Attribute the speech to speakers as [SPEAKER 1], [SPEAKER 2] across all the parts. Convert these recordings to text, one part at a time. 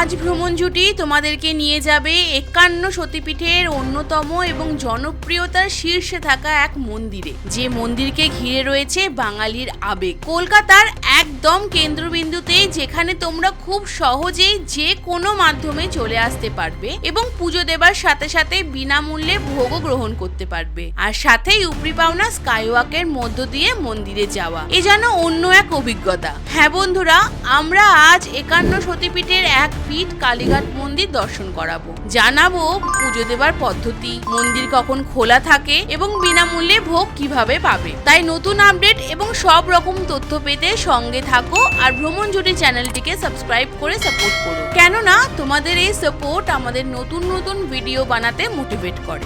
[SPEAKER 1] আজ ভ্রমণ জুটি তোমাদেরকে নিয়ে যাবে একান্ন সতীপীঠের অন্যতম এবং জনপ্রিয়তার শীর্ষে থাকা এক মন্দিরে। যে মন্দিরকে ঘিরে রয়েছে বাঙালির আবেগ। কলকাতার একদম কেন্দ্রবিন্দুতে যেখানে তোমরা খুব সহজেই যে কোনো মাধ্যমে চলে আসতে পারবে এবং পুজো দেবার সাথে সাথে বিনামূল্যে ভোগও গ্রহণ করতে পারবে। আর সাথেই উপরি পাওনা স্কাইওয়াকের মধ্য দিয়ে মন্দিরে যাওয়া। এ যেন অন্য এক অভিজ্ঞতা। হ্যাঁ বন্ধুরা, আমরা আজ একান্ন সতীপীঠের এক পীঠ কালীঘাট মন্দির দর্শন করাবো। জানাব পুজো দেবার পদ্ধতি, মন্দির কখন খোলা থাকে এবং বিনামূল্যে ভোগ কীভাবে পাবে। তাই নতুন আপডেট এবং সব রকম তথ্য পেতে সঙ্গে থাকো আর ভ্রমণ জুটি চ্যানেলটিকে সাবস্ক্রাইব করে সাপোর্ট করো। কেননা তোমাদের এই সাপোর্ট আমাদের নতুন নতুন ভিডিও বানাতে মোটিভেট করে।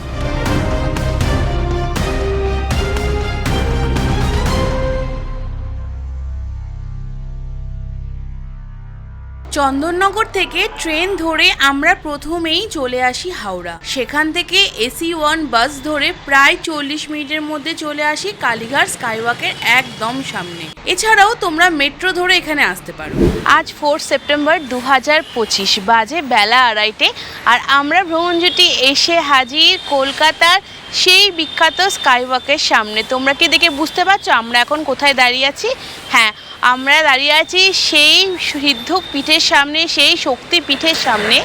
[SPEAKER 1] চন্দননগর থেকে ট্রেন ধরে আমরা প্রথমেই চলে আসি হাওড়া। সেখান থেকে এসি ওয়ান বাস ধরে প্রায় চল্লিশ মিনিটের মধ্যে চলে আসি কালীঘাট স্কাইওয়াকের একদম সামনে। এছাড়াও তোমরা মেট্রো ধরে এখানে আসতে পারো। আজ ফোর সেপ্টেম্বর দু হাজার পঁচিশ বাজে বেলা আড়াইটে আর আমরা ভ্রমণজুটি এসে হাজির কলকাতার সেই বিখ্যাত স্কাইওয়াকের সামনে। তোমরা কি দেখে বুঝতে পারছ আমরা এখন কোথায় দাঁড়িয়ে আছি? হ্যাঁ আমরা দাঁড়িয়ে আছি সেই সিদ্ধ পীঠের সামনে, সেই শক্তি পীঠের সামনে,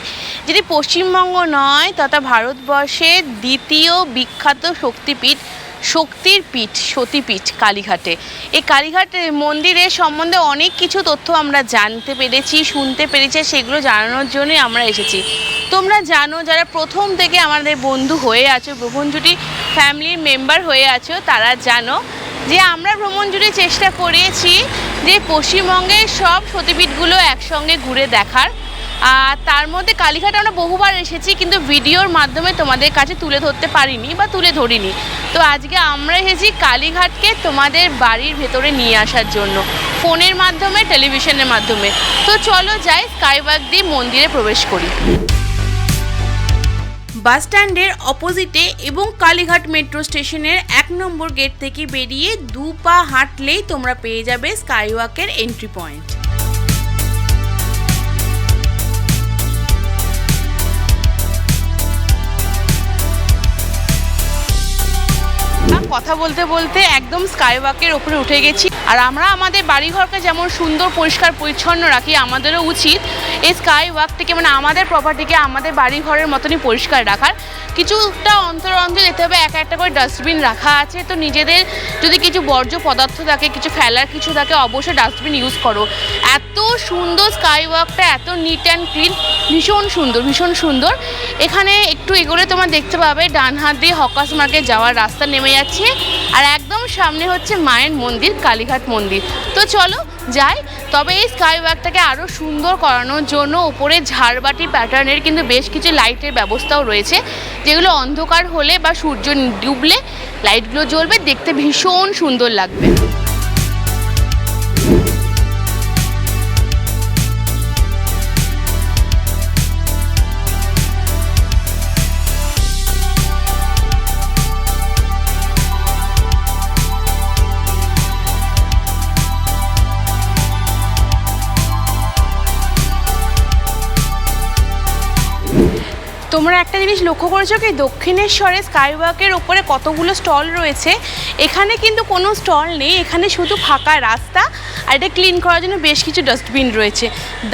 [SPEAKER 1] যেটি পশ্চিমবঙ্গ নয়, তথা ভারতবর্ষের দ্বিতীয় বিখ্যাত শক্তিপীঠ, শক্তির পীঠ, সতীপীঠ, কালীঘাটে। এই কালীঘাট মন্দিরের সম্বন্ধে অনেক কিছু তথ্য আমরা জানতে পেরেছি, শুনতে পেরেছি সেগুলো জানানোর জন্যই আমরা এসেছি। তোমরা জানো, যারা প্রথম থেকে আমাদের বন্ধু হয়ে আছো ভ্রমণ জুটি ফ্যামিলির মেম্বার হয়ে আছো, তারা জানো যে আমরা ভ্রমণ জুড়ে চেষ্টা করেছি যে পশ্চিমবঙ্গের সব সতীপীঠগুলো একসঙ্গে ঘুরে দেখার। আর তার মধ্যে কালীঘাট আমরা বহুবার এসেছি, কিন্তু ভিডিওর মাধ্যমে তোমাদের কাছে তুলে ধরতে পারিনি বা তুলে ধরিনি। তো আজকে আমরা এসেছি কালীঘাটকে তোমাদের বাড়ির ভেতরে নিয়ে আসার জন্য, ফোনের মাধ্যমে, টেলিভিশনের মাধ্যমে। তো চলো যাই স্কাইওয়াক দিয়ে মন্দিরে প্রবেশ করি। বাস স্ট্যান্ডের অপোজিটে এবং কালীঘাট মেট্রো স্টেশনের এক নম্বর গেট থেকে বেরিয়ে দু পা হাঁটলেই তোমরা পেয়ে যাবে স্কাইওয়াকের এন্ট্রি পয়েন্ট। কথা বলতে বলতে একদম স্কাইওয়াকের ওপরে উঠে গেছি। আর আমরা আমাদের বাড়িঘরকে যেমন সুন্দর, পরিষ্কার, পরিচ্ছন্ন রাখি, আমাদেরও উচিত। এই স্কাই ওয়াকটিকে মানে আমাদের প্রপার্টিকে আমাদের বাড়ি ঘরের মতনই পরিষ্কার রাখার। কিছুটা অন্তর অন্তর যেতে হবে, এক একটা করে ডাস্টবিন রাখা আছে। তো নিজেদের যদি কিছু বর্জ্য পদার্থ থাকে, কিছু ফেলার কিছু থাকে, অবশ্যই ডাস্টবিন ইউজ করো। এত সুন্দর স্কাই ওয়াকটা এত নিট অ্যান্ড ক্লিন ভীষণ সুন্দর ভীষণ সুন্দর। এখানে একটু এগোলে তোমার দেখতে পাবে, ডান হাত দিয়ে হকাস মার্কেট যাওয়ার রাস্তা নেমে যাচ্ছে। আর একদম সামনে হচ্ছে মায়ের মন্দির, কালীঘাট মন্দির। তো চলো যাই তবে এই স্কাই ওয়াকটাকে আরও সুন্দর করানোর জন্য উপরে ঝাড়বাটি প্যাটার্নের কিন্তু বেশ কিছু লাইটের ব্যবস্থাও রয়েছে, যেগুলো অন্ধকার হলে বা সূর্য ডুবলে লাইটগুলো জ্বলবে, দেখতে ভীষণ সুন্দর লাগবে। তোমরা একটা জিনিস লক্ষ্য করেছ কি? দক্ষিণেশ্বরে স্কাইওয়াকের ওপরে কতগুলো স্টল রয়েছে? এখানে কিন্তু কোনো স্টল নেই, এখানে শুধু ফাঁকা রাস্তা আর এটা ক্লিন করার জন্য বেশ কিছু ডাস্টবিন রয়েছে।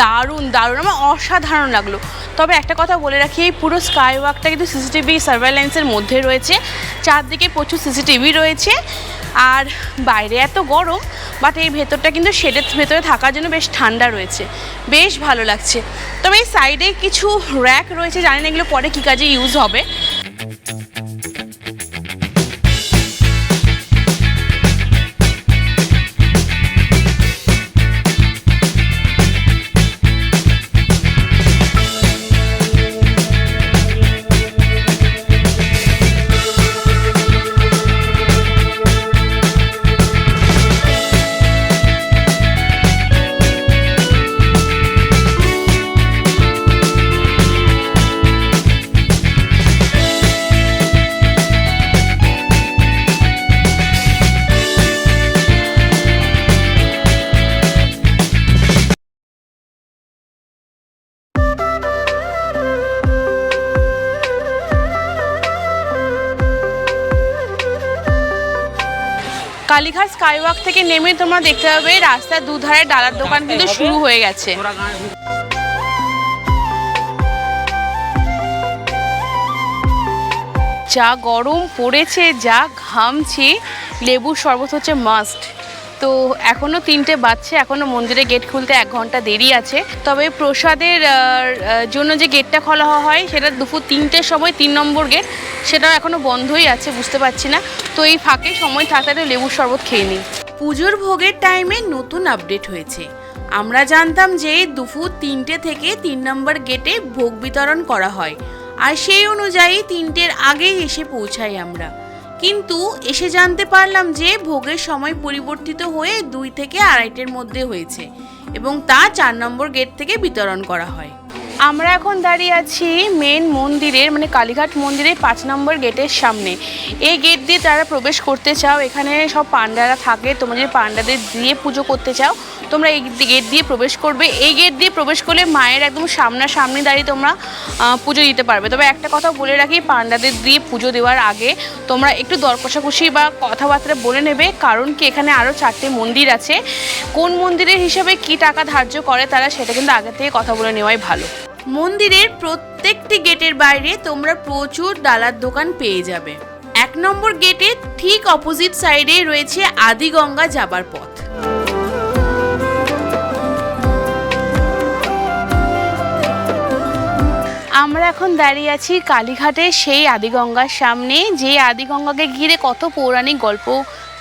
[SPEAKER 1] দারুণ দারুণ, আমার অসাধারণ লাগল। তবে একটা কথা বলে রাখি, এই পুরো স্কাই ওয়াকটা কিন্তু সিসিটিভি সার্ভেলেন্সের মধ্যে রয়েছে। চারদিকে প্রচুর সিসিটিভি রয়েছে। আর বাইরে এত গরম বাট এই ভেতরটা কিন্তু শেডের ভেতরে থাকার জন্য বেশ ঠান্ডা রয়েছে। বেশ ভালো লাগছে। তবে এই সাইডে কিছু র্যাক রয়েছে, জানি না এগুলো পরে কী কাজে ইউজ হবে। কালীঘাট স্কাইওয়াক থেকে নেমে তোমরা দেখতে পাবে রাস্তার দুধারে ডালার দোকান কিন্তু শুরু হয়ে গেছে। যা গরম পড়েছে, যা ঘামছে, লেবুর শরবত হচ্ছে মাস্ট তো এখনও তিনটে বাজছে এখনও মন্দিরে গেট খুলতে এক ঘণ্টা দেরি আছে। তবে প্রসাদের জন্য যে গেটটা খোলা হয়, সেটা দুপুর তিনটের সময়, তিন নম্বর গেট সেটাও এখনও বন্ধই আছে, বুঝতে পারছি না। তো এই ফাঁকে সময় থাকতে লেবুর শরবত খেয়ে নিই। পুজোর ভোগের টাইমে নতুন আপডেট হয়েছে। আমরা জানতাম যে দুপুর তিনটে থেকে তিন নম্বর গেটে ভোগ বিতরণ করা হয়। আর সেই অনুযায়ী তিনটের আগেই এসে পৌঁছাই আমরা। কিন্তু এসে জানতে পারলাম যে ভোগের সময় পরিবর্তিত হয়ে দুই থেকে আড়াইটের মধ্যে হয়েছে এবং তা চার নম্বর গেট থেকে বিতরণ করা হয়। আমরা এখন দাঁড়িয়ে আছি মেন মন্দিরের মানে কালীঘাট মন্দিরের পাঁচ নম্বর গেটের সামনে। এই গেট দিয়ে তারা প্রবেশ করতে চাও, এখানে সব পান্ডারা থাকে যদি পান্ডাদের দিয়ে পুজো করতে চাও। তোমরা এই গেট দিয়ে প্রবেশ করবে। এই গেট দিয়ে প্রবেশ করলে মায়ের একদম সামনাসামনি দাঁড়িয়ে তোমরা পুজো দিতে পারবে। তবে একটা কথা বলে রাখি পান্ডাদের দিয়ে পুজো দেওয়ার আগে তোমরা একটু দর কষাকষি বা কথাবার্তা বলে নেবে, কারণ কি এখানে আরও চারটে মন্দির আছে। কোন মন্দিরের হিসাবে কি টাকা ধার্য করে তারা সেটা কিন্তু আগে থেকে কথা বলে নেওয়াই ভালো। মন্দিরের প্রত্যেকটি গেটের বাইরে তোমরা প্রচুর ডালার দোকান পেয়ে যাবে। এক নম্বর গেটের ঠিক অপোজিট সাইডে রয়েছে আদিগঙ্গা যাবার পথ। আমরা এখন দাঁড়িয়ে আছি কালীঘাটে সেই আদিগঙ্গার সামনে, যে আদিগঙ্গাকে ঘিরে কত পৌরাণিক গল্প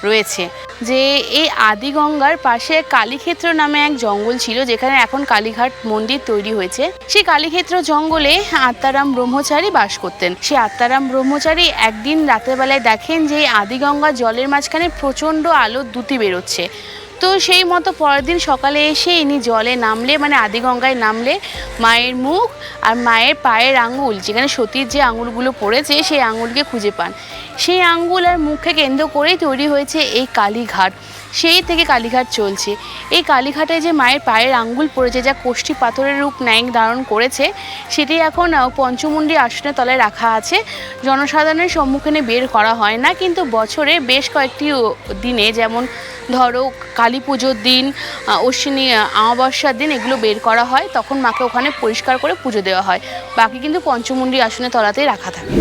[SPEAKER 1] রয়েছে। যে এই আদিগঙ্গার পাশে কালীক্ষেত্র নামে এক জঙ্গল ছিল, যেখানে এখন কালীঘাট মন্দির তৈরি হয়েছে। সেই কালীক্ষেত্র জঙ্গলে আত্মারাম ব্রহ্মচারী বাস করতেন। সেই আত্মারাম ব্রহ্মচারী একদিন রাতের বেলায় দেখেন যে আদিগঙ্গা জলের মাঝখানে প্রচণ্ড আলোর দ্যুতি বেরোচ্ছে। তো সেই মতো পরের দিন সকালে এসে ইনি জলে নামলে মানে আদিগঙ্গায় নামলে মায়ের মুখ আর মায়ের পায়ের আঙুল, যেখানে সতীর যে আঙুলগুলো পড়েছে সেই আঙুলকে খুঁজে পান। সেই আঙুল আর মুখকে কেন্দ্র করেই তৈরি হয়েছে এই কালীঘাট। সেই থেকে কালীঘাট চলছে। এই কালীঘাটে যে মায়ের পায়ের আঙ্গুল পড়েছে, যা কোষ্ঠী পাথরের রূপ ন্যায় ধারণ করেছে, সেটি এখন পঞ্চমুণ্ডী আসনের তলায় রাখা আছে। জনসাধারণের সম্মুখীনে বের করা হয় না, কিন্তু বছরে বেশ কয়েকটি দিনে যেমন ধরো কালী পুজোর দিন অশ্বিনী অমাবস্যার দিন এগুলো বের করা হয়, তখন মাকে ওখানে পরিষ্কার করে পুজো দেওয়া হয়। বাকি কিন্তু পঞ্চমুণ্ডী আসনের তলাতেই রাখা থাকে।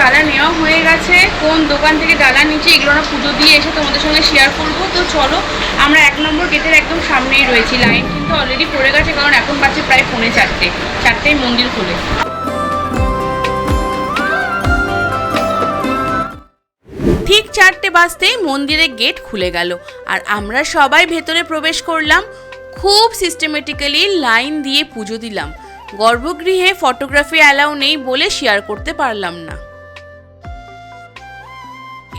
[SPEAKER 1] ডালা নেওয়া হয়ে গেছে। কোন দোকান থেকে ডালা নিচ্ছে এগুলো আমরা পুজো দিয়ে এসে তোমাদের সঙ্গে শেয়ার করব। তো চলো, আমরা এক নম্বর গেটের একদম সামনেই রয়েছি। লাইন কিন্তু অলরেডি পড়ে গেছে, কারণ এখন বাজছে প্রায় পৌনে চারটে। চারটেই মন্দির খুলে। ঠিক চারটে বাজতেই মন্দিরের গেট খুলে গেল। আর আমরা সবাই ভেতরে প্রবেশ করলাম। খুব সিস্টেমেটিক্যালি লাইন দিয়ে পুজো দিলাম। গর্ভগৃহে ফটোগ্রাফি অ্যালাউ নেই বলে শেয়ার করতে পারলাম না।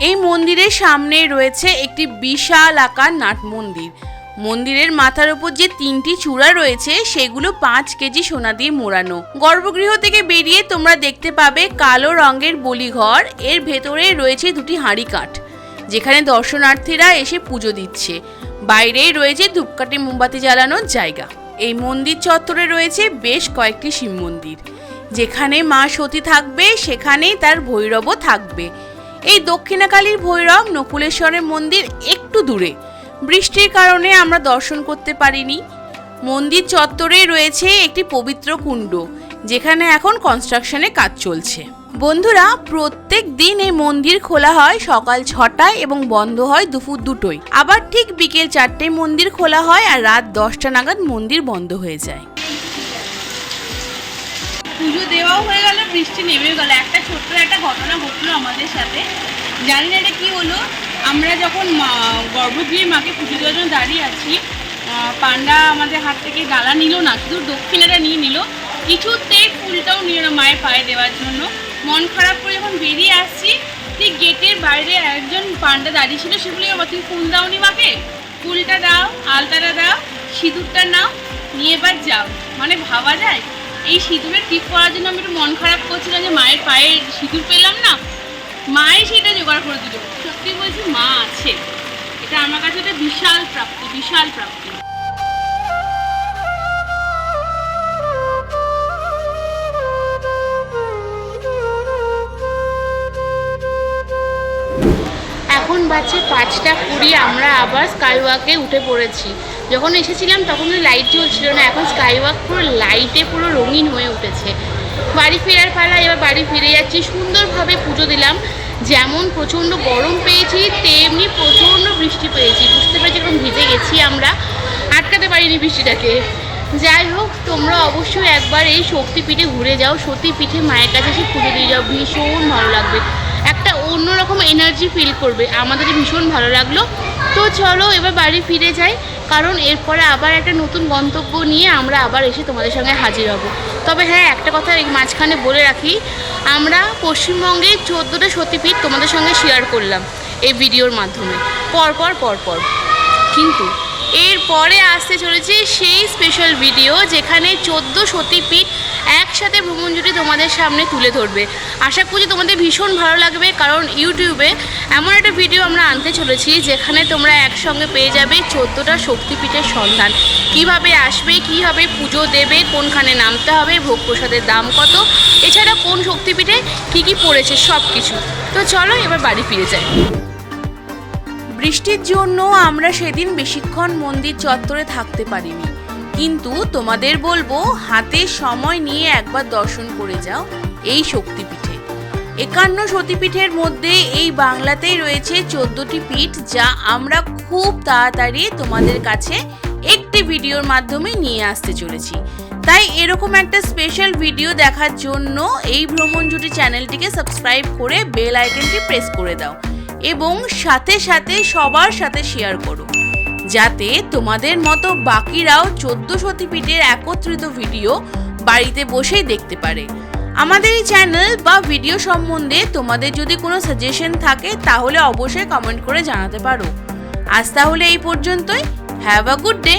[SPEAKER 1] এই মন্দিরের সামনে রয়েছে একটি বিশাল আকার নাট মন্দির। মন্দিরের মাথার উপর যে তিনটি চূড়া রয়েছে, সেগুলো পাঁচ কেজি সোনা দিয়ে মোড়ানো। গর্ভগৃহ থেকে বেরিয়ে তোমরা দেখতে পাবে কালো রঙের বলিঘর, এর ভেতরে রয়েছে দুটি হাঁড়ি কাঠ, যেখানে দর্শনার্থীরা এসে পুজো দিচ্ছে। বাইরেই রয়েছে ধূপকাঠি মোমবাতি জ্বালানোর জায়গা। এই মন্দির চত্বরে রয়েছে বেশ কয়েকটি শিব মন্দির। যেখানে মা সতী থাকবে, সেখানেই তার ভৈরবও থাকবে। এই দক্ষিণাকালীর ভৈরব নকুলেশ্বরের মন্দির একটু দূরে। বৃষ্টির কারণে আমরা দর্শন করতে পারিনি। মন্দির চত্বরে রয়েছে একটি পবিত্র কুণ্ড, যেখানে এখন কনস্ট্রাকশনে কাজ চলছে। বন্ধুরা, প্রত্যেক দিন এই মন্দির খোলা হয় সকাল ছটায় এবং বন্ধ হয় দুপুর দুটোই আবার ঠিক বিকেল চারটেয় মন্দির খোলা হয় আর রাত দশটা নাগাদ মন্দির বন্ধ হয়ে যায়। পুজো দেওয়াও হয়ে গেল, বৃষ্টি নেমে গেল। একটা ছোট্ট একটা ঘটনা ঘটলো আমাদের সাথে। জানি না এটা কি হলো। আমরা যখন গর্ভগৃহে মাকে পুজো দেওয়ার জন্য দাঁড়িয়ে আছি পান্ডা আমাদের হাত থেকে গালা নিল না, শুধু দক্ষিণাটা নিয়ে নিল। কিছুতেই ফুলটাও নিল না মায়ের পায়ে দেওয়ার জন্য। মন খারাপ করে যখন বেরিয়ে আসছি, ঠিক গেটের বাইরে একজন পান্ডা দাঁড়িয়ে ছিল সেগুলি আবার তুমি ফুল দাওনি মাকে?
[SPEAKER 2] ফুলটা দাও, আলতাটা দাও, সিঁদুরটা নাও, নিয়ে এবার যাও। মানে ভাবা যায় এই সিঁদুরের টিপ করার জন্য আমি একটু মন খারাপ করছিলাম যে মায়ের পায়ে সিঁদুর পেলাম না। মাই সেটা জোগাড় করে দিল। সত্যি বলছি, মা আছে। এটা আমার কাছে একটা বিশাল প্রাপ্তি বিশাল প্রাপ্তি।
[SPEAKER 3] এখন বাজছে পাঁচটা কুড়ি, আমরা আবার স্কাইওয়াকে উঠে পড়েছি। যখন এসেছিলাম, তখন লাইট জ্বলছিল না। এখন স্কাই স্কাইওয়াক পুরো লাইটে পুরো রঙিন হয়ে উঠেছে। বাড়ি ফেরার পালা, এবার বাড়ি ফিরে যাচ্ছি। সুন্দরভাবে পুজো দিলাম। যেমন প্রচণ্ড গরম পেয়েছি, তেমনি প্রচণ্ড বৃষ্টি পেয়েছি। বুঝতে পেরেছি এরকম ভিজে গেছি আমরা। আটকাতে পারিনি বৃষ্টিটাকে। যাই হোক, তোমরা অবশ্যই একবার এই শক্তিপীঠে ঘুরে যাও। সতীপীঠে মায়ের কাছে এসে পুজো দিয়ে যাও। ভীষণ ভালো লাগবে। একটা অন্যরকম এনার্জি ফিল করবে। আমাদের ভীষণ ভালো লাগল। তো চলো, এবার বাড়ি ফিরে যাই। কারণ এরপরে আবার একটা নতুন গন্তব্য নিয়ে আমরা আবার এসে তোমাদের সঙ্গে হাজির হব। তবে হ্যাঁ একটা কথা এই মাঝখানে বলে রাখি, আমরা পশ্চিমবঙ্গে চোদ্দোটা সতীপীঠ তোমাদের সঙ্গে শেয়ার করলাম এই ভিডিওর মাধ্যমে। পরপর পর পর পর কিন্তু এরপরে আসতে চলেছে সেই স্পেশাল ভিডিও যেখানে চোদ্দ সতীপীঠ একসাথে ভ্রমণ জুটি তোমাদের সামনে তুলে ধরবে। আশা করছি তোমাদের ভীষণ ভালো লাগবে, কারণ ইউটিউবে এমন একটা ভিডিও আমরা আনতে চলেছি, যেখানে তোমরা একসঙ্গে পেয়ে যাবে চোদ্দোটা শক্তিপীঠের সন্ধান। কীভাবে আসবে, কীভাবে পুজো দেবে, কোনখানে নামতে হবে, ভোগ প্রসাদের দাম কত, এছাড়া কোন শক্তিপীঠে কী কী পড়েছে সব কিছু তো চলো এবার বাড়ি ফিরে যাই।
[SPEAKER 1] বৃষ্টির জন্য আমরা সেদিন বেশিক্ষণ মন্দির চত্বরে থাকতে পারিনি। কিন্তু তোমাদের বলব, হাতে সময় নিয়ে একবার দর্শন করে যাও এই শক্তিপীঠে। একান্ন সতীপীঠের মধ্যে এই বাংলাতেই রয়েছে চোদ্দটি পীঠ, যা আমরা খুব তাড়াতাড়ি তোমাদের কাছে একটি ভিডিওর মাধ্যমে নিয়ে আসতে চলেছি। তাই এরকম একটা স্পেশাল ভিডিও দেখার জন্য এই ভ্রমণ জুটি চ্যানেলটিকে সাবস্ক্রাইব করে বেল আইকনটি প্রেস করে দাও এবং সাথে সাথে সবার সাথে শেয়ার করো। যাতে তোমাদের মতো বাকিরাও চোদ্দ শতীপীঠের একত্রিত ভিডিও বাড়িতে বসেই দেখতে পারে। আমাদের এই চ্যানেল বা ভিডিও সম্বন্ধে তোমাদের যদি কোনো সাজেশন থাকে, তাহলে অবশ্যই কমেন্ট করে জানাতে পারো। আজ তাহলে এই পর্যন্তই। Have a good day